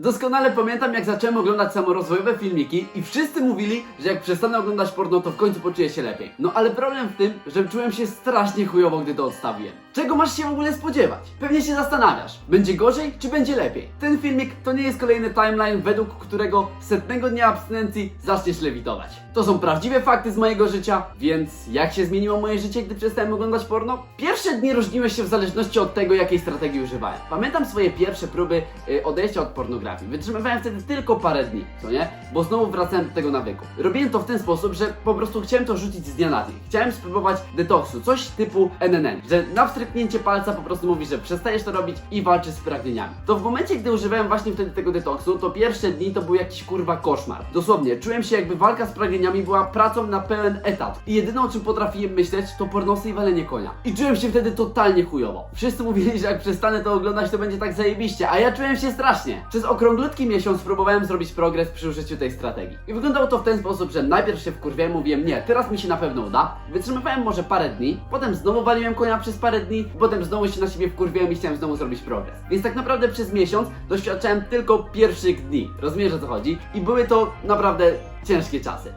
Doskonale pamiętam, jak zacząłem oglądać samorozwojowe filmiki i wszyscy mówili, że jak przestanę oglądać porno, to w końcu poczuję się lepiej. No ale problem w tym, że czułem się strasznie chujowo, gdy to odstawiłem. Czego masz się w ogóle spodziewać? Pewnie się zastanawiasz, będzie gorzej czy będzie lepiej? Ten filmik to nie jest kolejny timeline, według którego setnego dnia abstynencji zaczniesz lewitować. To są prawdziwe fakty z mojego życia, więc jak się zmieniło moje życie, gdy przestałem oglądać porno? Pierwsze dni różniły się w zależności od tego, jakiej strategii używałem. Pamiętam swoje pierwsze próby y, odejścia od pornografii. Wytrzymywałem wtedy tylko parę dni, co nie? Bo znowu wracałem do tego nawyku. Robiłem to w ten sposób, że po prostu chciałem to rzucić z dnia na dzień. Chciałem spróbować detoksu, coś typu NNN, że na wstrzyknięcie palca po prostu mówisz, że przestajesz to robić i walczysz z pragnieniami. To w momencie, gdy używałem właśnie wtedy tego detoksu, to pierwsze dni to był jakiś kurwa koszmar. Dosłownie, czułem się jakby walka z pragnieniami była pracą na pełen etat. I jedyne o czym potrafiłem myśleć, to pornosy i walenie konia. I czułem się wtedy totalnie chujowo. Wszyscy mówili, że jak przestanę to oglądać, to będzie tak zajebiście, a ja czułem się strasznie. Przez okrąglutki miesiąc próbowałem zrobić progres przy użyciu tej strategii. I wyglądało to w ten sposób, że najpierw się wkurwiałem, mówiłem, nie, teraz mi się na pewno uda. Wytrzymywałem może parę dni, potem znowu waliłem konia przez parę dni, potem znowu się na siebie wkurwiałem i chciałem znowu zrobić progres. Więc tak naprawdę przez miesiąc doświadczałem tylko pierwszych dni. Rozumiesz o co chodzi? I były to naprawdę ciężkie czasy.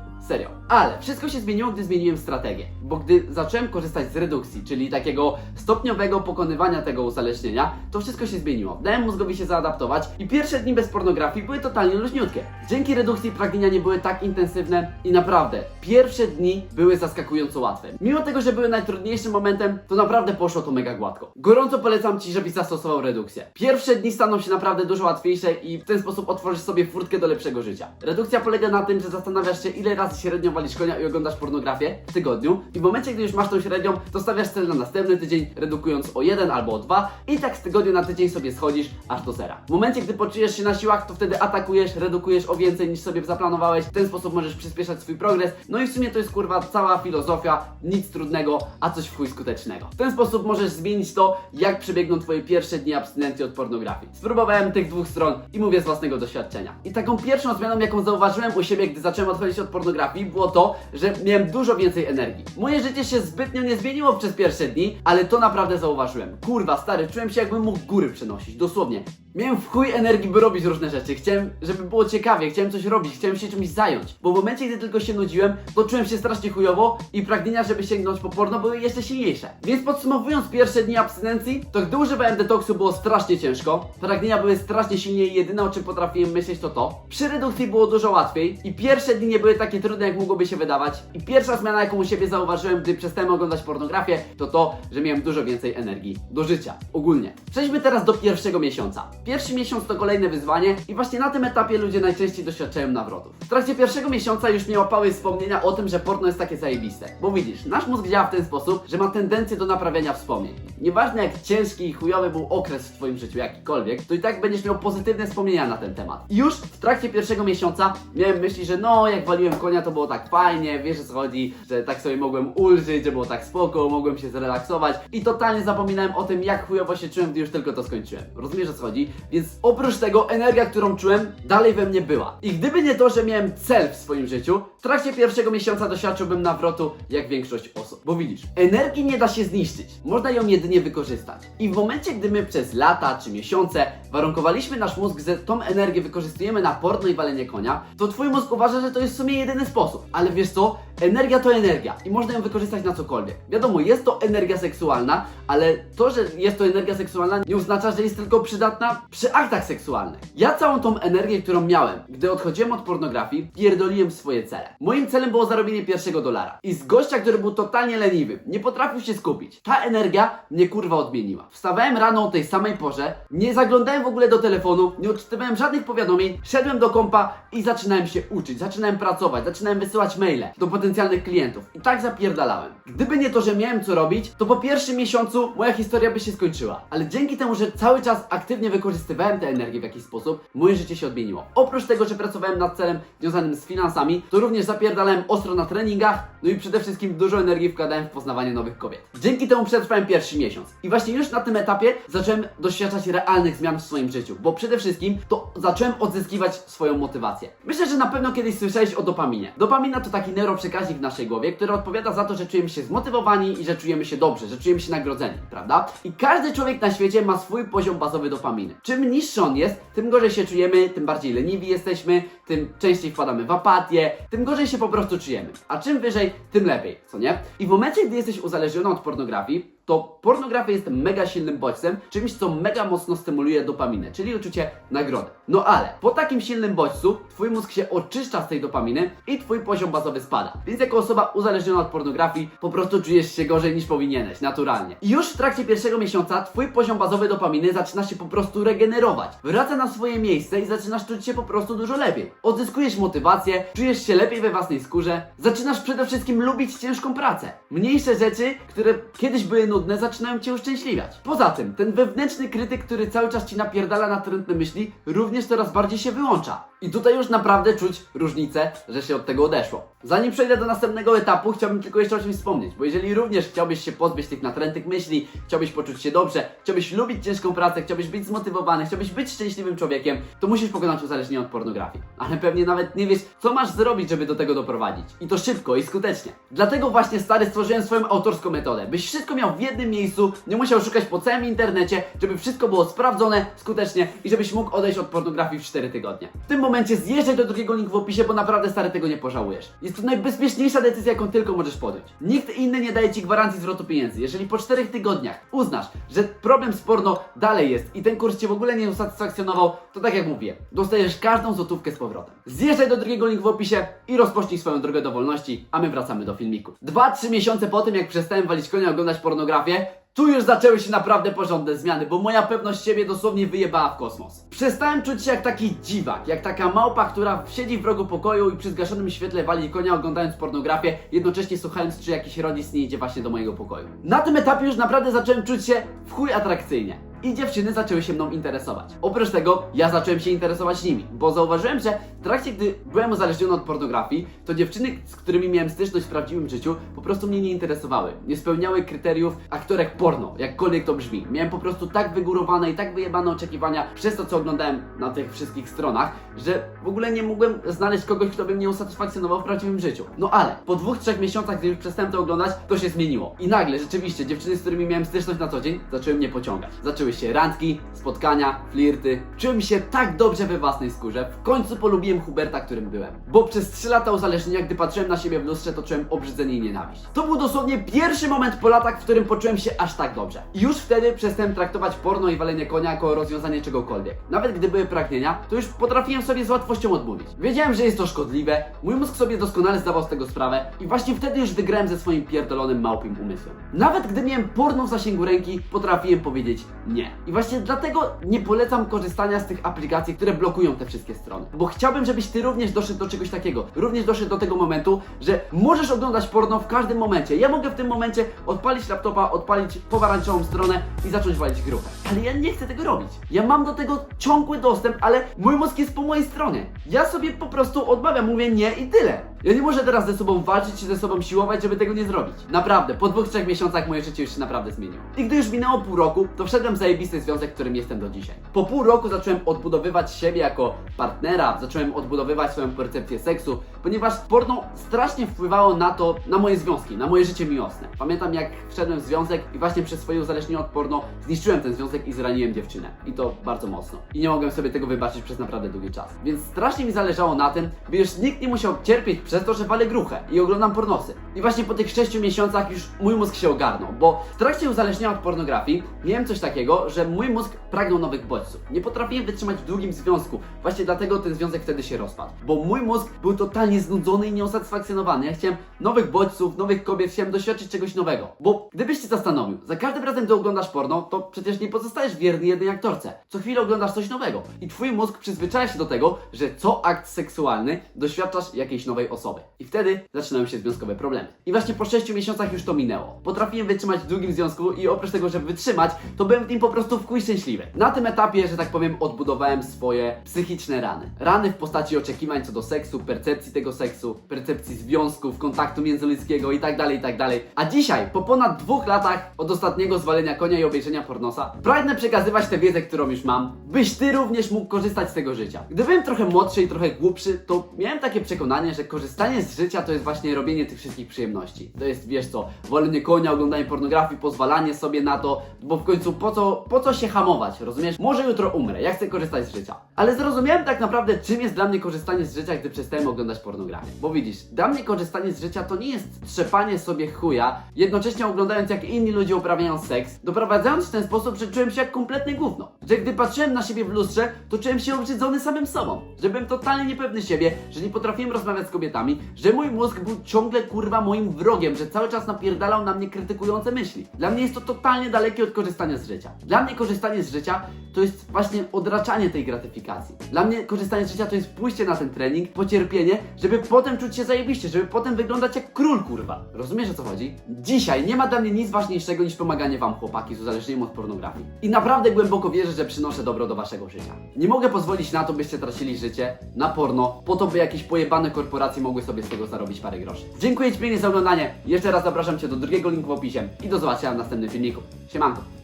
Ale wszystko się zmieniło, gdy zmieniłem strategię. Bo gdy zacząłem korzystać z redukcji, czyli takiego stopniowego pokonywania tego uzależnienia, to wszystko się zmieniło. Dałem mózgowi się zaadaptować i pierwsze dni bez pornografii były totalnie luźniutkie. Dzięki redukcji pragnienia nie były tak intensywne i naprawdę pierwsze dni były zaskakująco łatwe. Mimo tego, że były najtrudniejszym momentem, to naprawdę poszło to mega gładko. Gorąco polecam Ci, żebyś zastosował redukcję. Pierwsze dni staną się naprawdę dużo łatwiejsze i w ten sposób otworzysz sobie furtkę do lepszego życia. Redukcja polega na tym, że zastanawiasz się ile razy średnio walisz konia i oglądasz pornografię w tygodniu i w momencie, gdy już masz tą średnią, to stawiasz cel na następny tydzień, redukując o jeden albo o dwa i tak z tygodnia na tydzień sobie schodzisz aż do zera. W momencie, gdy poczujesz się na siłach, to wtedy atakujesz, redukujesz o więcej niż sobie zaplanowałeś. W ten sposób możesz przyspieszać swój progres. No i w sumie to jest kurwa cała filozofia, nic trudnego, a coś w chuj skutecznego. W ten sposób możesz zmienić to, jak przebiegną twoje pierwsze dni abstynencji od pornografii. Spróbowałem tych dwóch stron i mówię z własnego doświadczenia. I taką pierwszą zmianą, jaką zauważyłem u siebie, gdy zacząłem odchodzić od pornografii, było to, że miałem dużo więcej energii. Moje życie się zbytnio nie zmieniło przez pierwsze dni, ale to naprawdę zauważyłem. Kurwa, stary, czułem się jakbym mógł góry przenosić, dosłownie. Miałem w chuj energii, by robić różne rzeczy. Chciałem, żeby było ciekawie, chciałem coś robić, chciałem się czymś zająć. Bo w momencie, gdy tylko się nudziłem, to czułem się strasznie chujowo i pragnienia, żeby sięgnąć po porno, były jeszcze silniejsze. Więc podsumowując pierwsze dni abstynencji, to gdy używałem detoksu było strasznie ciężko, pragnienia były strasznie silnie i jedyne o czym potrafiłem myśleć to to. Przy redukcji było dużo łatwiej i pierwsze dni nie były takie trudne, jak mogłoby się wydawać. I pierwsza zmiana, jaką u siebie zauważyłem, gdy przestałem oglądać pornografię, to to, że miałem dużo więcej energii do życia, ogólnie. Przejdźmy teraz do pierwszego miesiąca. Pierwszy miesiąc to kolejne wyzwanie i właśnie na tym etapie ludzie najczęściej doświadczają nawrotów. W trakcie pierwszego miesiąca już mnie łapały wspomnienia o tym, że porno jest takie zajebiste. Bo widzisz, nasz mózg działa w ten sposób, że ma tendencję do naprawiania wspomnień. Nieważne jak ciężki i chujowy był okres w twoim życiu, jakikolwiek, to i tak będziesz miał pozytywne wspomnienia na ten temat. I już w trakcie pierwszego miesiąca miałem myśli, że no, jak waliłem konia, to było tak fajnie, wiesz o co chodzi, że tak sobie mogłem ulżyć, że było tak spoko, mogłem się zrelaksować i totalnie zapominałem o tym, jak chujowo się czułem, gdy już tylko to skończyłem. Rozumiesz o co chodzi? Więc oprócz tego energia, którą czułem, dalej we mnie była. I gdyby nie to, że miałem cel w swoim życiu, w trakcie pierwszego miesiąca doświadczyłbym nawrotu jak większość osób. Bo widzisz, energii nie da się zniszczyć, można ją jedynie wykorzystać. I w momencie, gdy my przez lata czy miesiące warunkowaliśmy nasz mózg, że tą energię wykorzystujemy na porno i walenie konia, to twój mózg uważa, że to jest w sumie jedyny sposób. Ale wiesz co? Energia to energia i można ją wykorzystać na cokolwiek. Wiadomo, jest to energia seksualna, ale to, że jest to energia seksualna nie oznacza, że jest tylko przydatna przy aktach seksualnych. Ja całą tą energię, którą miałem, gdy odchodziłem od pornografii, pierdoliłem swoje cele. Moim celem było zarobienie pierwszego dolara. I z gościa, który był totalnie leniwy, nie potrafił się skupić. Ta energia mnie kurwa odmieniła. Wstawałem rano o tej samej porze, nie zaglądałem w ogóle do telefonu, nie odczytywałem żadnych powiadomień, szedłem do kompa i zaczynałem się uczyć, zaczynałem pracować, zaczynałem wysyłać maile do potencjalnych klientów. I tak zapierdalałem. Gdyby nie to, że miałem co robić, to po pierwszym miesiącu moja historia by się skończyła. Ale dzięki temu, że cały czas aktywnie wykorzystywałem tę energię w jakiś sposób, moje życie się odmieniło. Oprócz tego, że pracowałem nad celem związanym z finansami, to również zapierdalałem ostro na treningach, no i przede wszystkim dużo energii wkładałem w poznawanie nowych kobiet. Dzięki temu przetrwałem pierwszy miesiąc. I właśnie już na tym etapie zacząłem doświadczać realnych zmian w swoim życiu, bo przede wszystkim to zacząłem odzyskiwać swoją motywację. Myślę, że na pewno kiedyś słyszałeś o dopaminie. Dopamina to taki neuroprzekaźnik przekaźnik w naszej głowie, który odpowiada za to, że czujemy się zmotywowani i że czujemy się dobrze, że czujemy się nagrodzeni, prawda? I każdy człowiek na świecie ma swój poziom bazowy dopaminy. Czym niższy on jest, tym gorzej się czujemy, tym bardziej leniwi jesteśmy, tym częściej wpadamy w apatię, tym gorzej się po prostu czujemy. A czym wyżej, tym lepiej, co nie? I w momencie, gdy jesteś uzależniony od pornografii, to pornografia jest mega silnym bodźcem, czymś, co mega mocno stymuluje dopaminę, czyli uczucie nagrody. No ale po takim silnym bodźcu twój mózg się oczyszcza z tej dopaminy i twój poziom bazowy spada. Więc jako osoba uzależniona od pornografii po prostu czujesz się gorzej niż powinieneś, naturalnie. I już w trakcie pierwszego miesiąca twój poziom bazowy dopaminy zaczyna się po prostu regenerować. Wraca na swoje miejsce i zaczynasz czuć się po prostu dużo lepiej. Odzyskujesz motywację, czujesz się lepiej we własnej skórze, zaczynasz przede wszystkim lubić ciężką pracę. Mniejsze rzeczy, które kiedyś były nudne, zaczynają cię uszczęśliwiać. Poza tym, ten wewnętrzny krytyk, który cały czas ci napierdala na trudne myśli, również coraz bardziej się wyłącza. I tutaj już naprawdę czuć różnicę, że się od tego odeszło. Zanim przejdę do następnego etapu, chciałbym tylko jeszcze o czymś wspomnieć, bo jeżeli również chciałbyś się pozbyć tych natrętych myśli, chciałbyś poczuć się dobrze, chciałbyś lubić ciężką pracę, chciałbyś być zmotywowany, chciałbyś być szczęśliwym człowiekiem, to musisz pokonać uzależnienie od pornografii. Ale pewnie nawet nie wiesz, co masz zrobić, żeby do tego doprowadzić. I to szybko i skutecznie. Dlatego właśnie stary stworzyłem swoją autorską metodę, byś wszystko miał w jednym miejscu, nie musiał szukać po całym internecie, żeby wszystko było sprawdzone, skutecznie i żebyś mógł odejść od pornografii w 4 tygodnie. W tym momencie zjeżdżaj do drugiego linku w opisie, bo naprawdę stary tego nie pożałujesz. Jest to najbezpieczniejsza decyzja, jaką tylko możesz podjąć. Nikt inny nie daje ci gwarancji zwrotu pieniędzy. Jeżeli po 4 tygodniach uznasz, że problem z porno dalej jest i ten kurs cię w ogóle nie usatysfakcjonował, to tak jak mówię, dostajesz każdą złotówkę z powrotem. Zjeżdżaj do drugiego linku w opisie i rozpocznij swoją drogę do wolności, a my wracamy do filmiku. 2-3 miesiące po tym, jak przestałem walić konia oglądać pornografię, tu już zaczęły się naprawdę porządne zmiany, bo moja pewność siebie dosłownie wyjebała w kosmos. Przestałem czuć się jak taki dziwak, jak taka małpa, która siedzi w rogu pokoju i przy zgaszonym świetle wali konia oglądając pornografię, jednocześnie słuchając, czy jakiś rodzic nie idzie właśnie do mojego pokoju. Na tym etapie już naprawdę zacząłem czuć się w chuj atrakcyjnie. I dziewczyny zaczęły się mną interesować. Oprócz tego, ja zacząłem się interesować nimi, bo zauważyłem, że w trakcie, gdy byłem uzależniony od pornografii, to dziewczyny, z którymi miałem styczność w prawdziwym życiu, po prostu mnie nie interesowały. Nie spełniały kryteriów aktorek porno, jakkolwiek to brzmi. Miałem po prostu tak wygórowane i tak wyjebane oczekiwania przez to, co oglądałem na tych wszystkich stronach, że w ogóle nie mogłem znaleźć kogoś, kto by mnie usatysfakcjonował w prawdziwym życiu. No ale po dwóch, trzech miesiącach, gdy już przestałem to oglądać, to się zmieniło. I nagle, rzeczywiście, dziewczyny, z którymi miałem styczność na co dzień, zaczęły mnie pociągać. Zaczęły się randki, spotkania, flirty. Czułem się tak dobrze we własnej skórze. W końcu polubiłem Huberta, którym byłem. Bo przez 3 lata uzależnienia, gdy patrzyłem na siebie w lustrze, to czułem obrzydzenie i nienawiść. To był dosłownie pierwszy moment po latach, w którym poczułem się aż tak dobrze. I już wtedy przestałem traktować porno i walenie konia jako rozwiązanie czegokolwiek. Nawet gdy były pragnienia, to już potrafiłem sobie z łatwością odmówić. Wiedziałem, że jest to szkodliwe, mój mózg sobie doskonale zdawał z tego sprawę i właśnie wtedy już wygrałem ze swoim pierdolonym małpim umysłem. Nawet gdy miałem porno w zasięgu ręki, potrafiłem powiedzieć nie. I właśnie dlatego nie polecam korzystania z tych aplikacji, które blokują te wszystkie strony. Bo chciałbym, żebyś ty również doszedł do czegoś takiego. Również doszedł do tego momentu, że możesz oglądać porno w każdym momencie. Ja mogę w tym momencie odpalić laptopa, odpalić pomarańczową stronę i zacząć walić grupę. Ale ja nie chcę tego robić. Ja mam do tego ciągły dostęp, ale mój mózg jest po mojej stronie. Ja sobie po prostu odmawiam, mówię nie i tyle. Ja nie muszę teraz ze sobą walczyć czy ze sobą siłować, żeby tego nie zrobić. Naprawdę, po dwóch, trzech miesiącach moje życie już się naprawdę zmieniło. I gdy już minęło pół roku, to wszedłem w zajebisty związek, w którym jestem do dzisiaj. Po pół roku zacząłem odbudowywać siebie jako partnera, zacząłem odbudowywać swoją percepcję seksu, ponieważ porno strasznie wpływało na to, na moje związki, na moje życie miłosne. Pamiętam jak wszedłem w związek i właśnie przez swoje uzależnienie od porno zniszczyłem ten związek i zraniłem dziewczynę. I to bardzo mocno. I nie mogłem sobie tego wybaczyć przez naprawdę długi czas. Więc strasznie mi zależało na tym, by już nikt nie musiał cierpieć przez to, że walę gruchę i oglądam pornosy. I właśnie po tych 6 miesiącach już mój mózg się ogarnął, bo w trakcie uzależnienia od pornografii miałem coś takiego, że mój mózg pragnął nowych bodźców. Nie potrafiłem wytrzymać w długim związku. Właśnie dlatego ten związek wtedy się rozpadł. Bo mój mózg był totalnie znudzony i nieusatysfakcjonowany. Ja chciałem nowych bodźców, nowych kobiet, chciałem doświadczyć czegoś nowego. Bo gdybyś się zastanowił, za każdym razem, gdy oglądasz porno, to przecież nie pozostajesz wierny jednej aktorce. Co chwilę oglądasz coś nowego. I twój mózg przyzwyczaja się do tego, że co akt seksualny doświadczasz jakiejś nowej osoby. I wtedy zaczynają się związkowe problemy. I właśnie po 6 miesiącach już to minęło. Potrafiłem wytrzymać w długim związku i oprócz tego, żeby wytrzymać, to byłem w nim po prostu w chuj szczęśliwy. Na tym etapie, że tak powiem, odbudowałem swoje psychiczne rany. Rany w postaci oczekiwań co do seksu, percepcji tego seksu, percepcji związków, kontaktu międzyludzkiego i tak dalej, i tak. A dzisiaj, po ponad dwóch latach od ostatniego zwalenia konia i obejrzenia pornosa, pragnę przekazywać tę wiedzę, którą już mam, byś ty również mógł korzystać z tego życia. Gdy byłem trochę młodszy i trochę głupszy, to miałem takie przekonanie, że korzystanie korzystanie z życia to jest właśnie robienie tych wszystkich przyjemności. To jest, wiesz co, wolenie konia, oglądanie pornografii, pozwalanie sobie na to, bo w końcu po co, po co się hamować, rozumiesz? Może jutro umrę, ja chcę korzystać z życia. Ale zrozumiałem tak naprawdę, czym jest dla mnie korzystanie z życia, gdy przestałem oglądać pornografię. Bo widzisz, dla mnie korzystanie z życia to nie jest trzepanie sobie chuja, jednocześnie oglądając jak inni ludzie uprawiają seks, doprowadzając w ten sposób, że czułem się jak kompletne gówno. Że gdy patrzyłem na siebie w lustrze, to czułem się obrzydzony samym sobą. Że byłem totalnie niepewny siebie, że nie potrafiłem rozmawiać z kobietami, że mój mózg był ciągle kurwa moim wrogiem, że cały czas napierdalał na mnie krytykujące myśli. Dla mnie jest to totalnie dalekie od korzystania z życia. Dla mnie korzystanie z życia to jest właśnie odraczanie tej gratyfikacji. Dla mnie korzystanie z życia to jest pójście na ten trening, pocierpienie, żeby potem czuć się zajebiście, żeby potem wyglądać jak król kurwa. Rozumiesz o co chodzi? Dzisiaj nie ma dla mnie nic ważniejszego niż pomaganie wam chłopaki z uzależnieniem od pornografii. I naprawdę głęboko wierzę, że przynoszę dobro do waszego życia. Nie mogę pozwolić na to, byście tracili życie na porno, po to by jakieś pojebane korporacje mogły sobie z tego zarobić parę groszy. Dziękuję ci pięknie za oglądanie. Jeszcze raz zapraszam cię do drugiego linku w opisie i do zobaczenia w następnym filmiku. Siemanko.